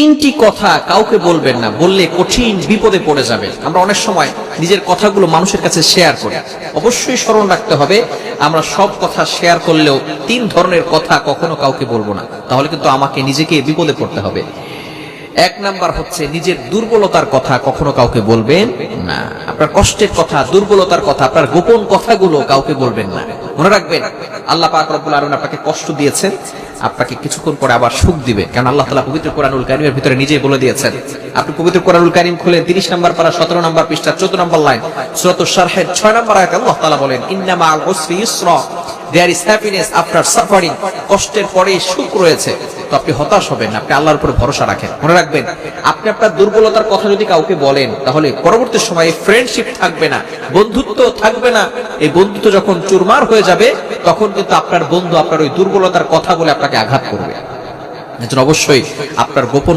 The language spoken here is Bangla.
তিনটি কথা কাউকে বলবেন না, বললে কঠিন বিপদে পড়ে যাবে। আমরা অনেক সময় নিজের কথাগুলো মানুষের কাছে শেয়ার করি। অবশ্যই স্মরণ রাখতে হবে, আমরা সব কথা শেয়ার করলেও তিন ধরনের কথা কখনো কাউকে বলব না। তাহলে কিন্তু আমাকে নিজেকে বিপদে পড়তে হবে। এক নাম্বার হচ্ছে নিজের দুর্বলতার কথা কখনো কাউকে বলবেন না। আপনার কষ্টের কথা, দুর্বলতার কথা, আপনার গোপন কথাগুলো কাউকে বলবেন না। মনে রাখবেন, আল্লাহ পাক রব্বুল আলামিন আপনাকে কষ্ট দিয়েছেন। আপনাকে কিছুক্ষণ পরে আবার সুখ দিবে। কেন আল্লাহ তালা পবিত্র কোরআনুল কারিমের ভিতরে নিজেই বলে দিয়েছেন, আপনি পবিত্র কোরআনুল কারিম খুলে 30 নম্বর পারা 17 নম্বর পৃষ্ঠা 14 নম্বর লাইন সুরত সারহের ছয় নম্বর আয়াত আল্লাহ তালা বলেন ইন্নামা গোসফি ইসরা। There is happiness after suffering কষ্টের পরে সুখ রয়েছে। তো আপনি হতাশ হবেন আপনি আল্লাহর উপর ভরসা রাখেন। মনে রাখবেন, আপনি আপনার দুর্বলতার কথা যদি কাউকে বলেন, তাহলে পরবর্তী সময়ে ফ্রেন্ডশিপ থাকবে না, বন্ধুত্ব থাকবে না। এই বন্ধুত্ব যখন চুরমার হয়ে যাবে, তখন কিন্তু আপনার বন্ধু আপনার ওই দুর্বলতার কথা বলে আপনাকে আঘাত করবে। অবশ্যই আপনার গোপন